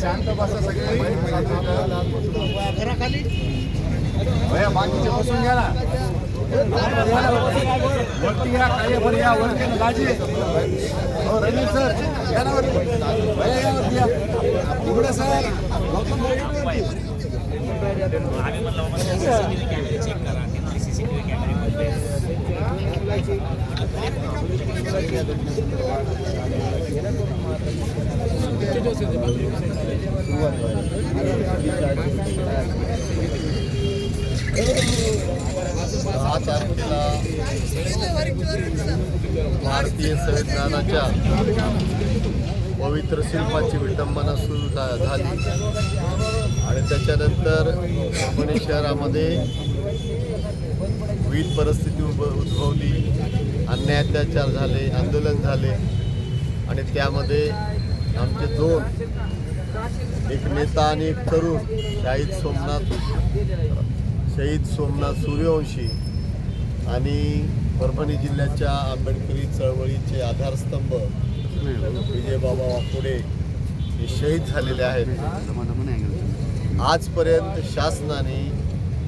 शांत बसा सगळे बाकीचे बसून घ्या ना वरती या खाली या वरती ना, हो सर या ना वरती या वरती या सर गौतम दहा तारखेला भारतीय संविधानाच्या पवित्र शिल्पाची विटंबना सुरू झा- झाली. आणि त्याच्यानंतर पुणे शहरामध्ये विविध परिस्थिती उभ उद्भवली. अन्याय अत्याचार झाले आंदोलन झाले. आणि त्यामध्ये आमचे दोन एक नेता आणि एक तरुण शाहीद सोमनाथ शहीद सोमनाथ सूर्यवंशी आणि परभणी जिल्ह्याच्या आंबेडकरी चळवळीचे आधारस्तंभ विजयबाबा वाकुडे हे शहीद झालेले आहेत. आजपर्यंत शासनाने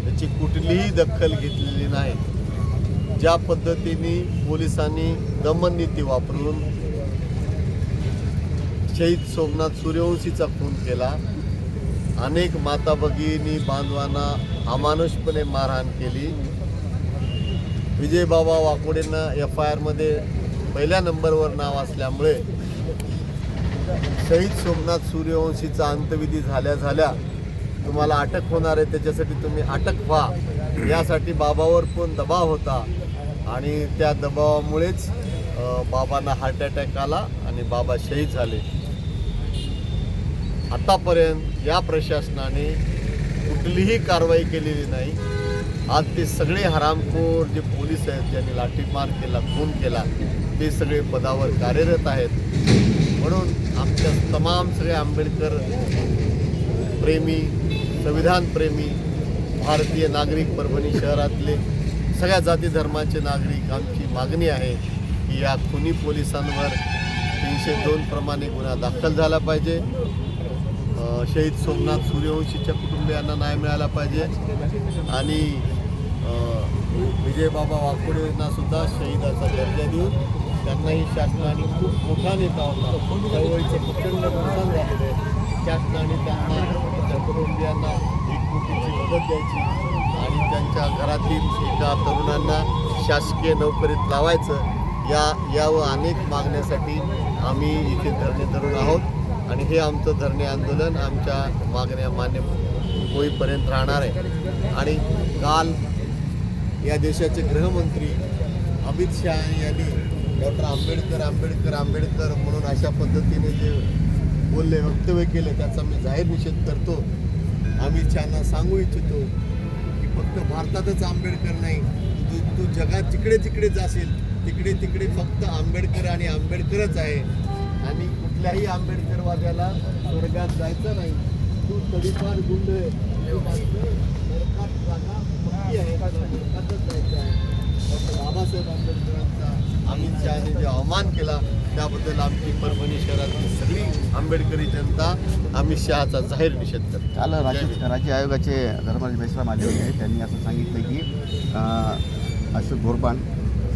त्याची कुठलीही दखल घेतलेली नाही. ज्या पद्धतीने पोलिसांनी दमननीती वापरून शहीद सोमनाथ सूर्यवंशीचा खून केला. अनेक माता भगिनी बांधवांना अमानुषपणे मारहाण केली. विजयबाबा वाकोडेंना एफ आय आरमध्ये पहिल्या नंबरवर नाव असल्यामुळे शहीद सोमनाथ सूर्यवंशीचा अंतविधी झाल्या झाल्या तुम्हाला अटक होणार आहे. त्याच्यासाठी तुम्ही अटक व्हा. यासाठी बाबावर पण दबाव होता आणि त्या दबावामुळेच बाबांना हार्ट अटॅक आला आणि बाबा शहीद झाले. आतापर्यंत या प्रशासनाने कुठलीही कारवाई केलेली नाही. आज ते सगळे हरामखोर जे पोलीस आहेत ज्यांनी लाठीमार केला खून केला ते सगळे पदावर कार्यरत आहेत. म्हणून आमच्या तमाम सगळे आंबेडकर प्रेमी संविधानप्रेमी भारतीय नागरिक परभणी शहरातले सगळ्या जाती धर्माचे नागरिक आमची मागणी आहे की या खुनी पोलिसांवर तीनशे दोन प्रमाणे गुन्हा दाखल झाला पाहिजे. शहीद सोमनाथ सूर्यवंशीच्या कुटुंबियांना न्याय मिळाला पाहिजे. आणि अ, विजयबाबा वाकोडेंना सुद्धा शहीदाचा दर्जा देऊन त्यांनाही शासनाने खूप मोठा नेता होता. चळवळीचं प्रचंड नुकसान झालेलं आहे. शासनाने त्यांना त्या कुटुंबियांना एक कोटीची मदत द्यायची आणि त्यांच्या घरातील एका तरुणांना शासकीय नोकरीत लावायचं. या या व अनेक मागण्यासाठी आम्ही इथे धरणे धरून आहोत. आणि हे आमचं धरणे आंदोलन आमच्या मागण्या मान्य होईपर्यंत राहणार आहे. आणि काल या देशाचे गृहमंत्री अमित शहा यांनी डॉक्टर आंबेडकर आंबेडकर आंबेडकर म्हणून अशा पद्धतीने जे बोलले वक्तव्य केलं त्याचा मी जाहीर निषेध करतो. अमित शहाना सांगू इच्छितो की फक्त भारतातच आंबेडकर नाही तू तू जगात जिकडे तिकडे जाशील तिकडे तिकडे फक्त आंबेडकर आणि आंबेडकरच आहे. आणि कुठल्याही आंबेडकरवाद्याला स्वर्गात जायचं नाही. तू तडीपार गुंड आहे. नरकात जागा आहे. नरकातच जायचं आहे. डॉक्टर बाबासाहेब आंबेडकरांचा अमित शहाने जे अवमान केला त्याबद्दल आमची परभणी शहरातील सगळी आंबेडकरी जनता अमित शहाचा जाहीर निषेध करते. काल राज्य राज्य आयोगाचे धर्मराज मेश्राम आले होते. त्यांनी असं सांगितलं की अशोक घोरपान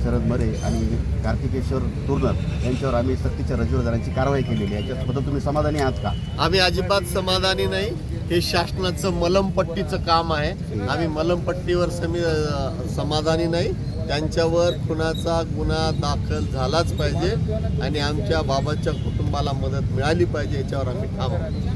शरद मरे आणि कार्तिकेश्वर तुर्नर यांच्यावर आम्ही सक्तीच्या रजेवर जाण्याची कारवाई केलेली आहे. याच्याबद्दल तुम्ही समाधानी आहात का? आम्ही अजिबात समाधानी नाही. हे शासनाचं मलमपट्टीचं काम आहे. आम्ही मलमपट्टीवर समी समाधानी नाही. त्यांच्यावर खुनाचा गुन्हा दाखल झालाच पाहिजे आणि आमच्या बाबाच्या कुटुंबाला मदत मिळाली पाहिजे याच्यावर आम्ही ठाम आहोत.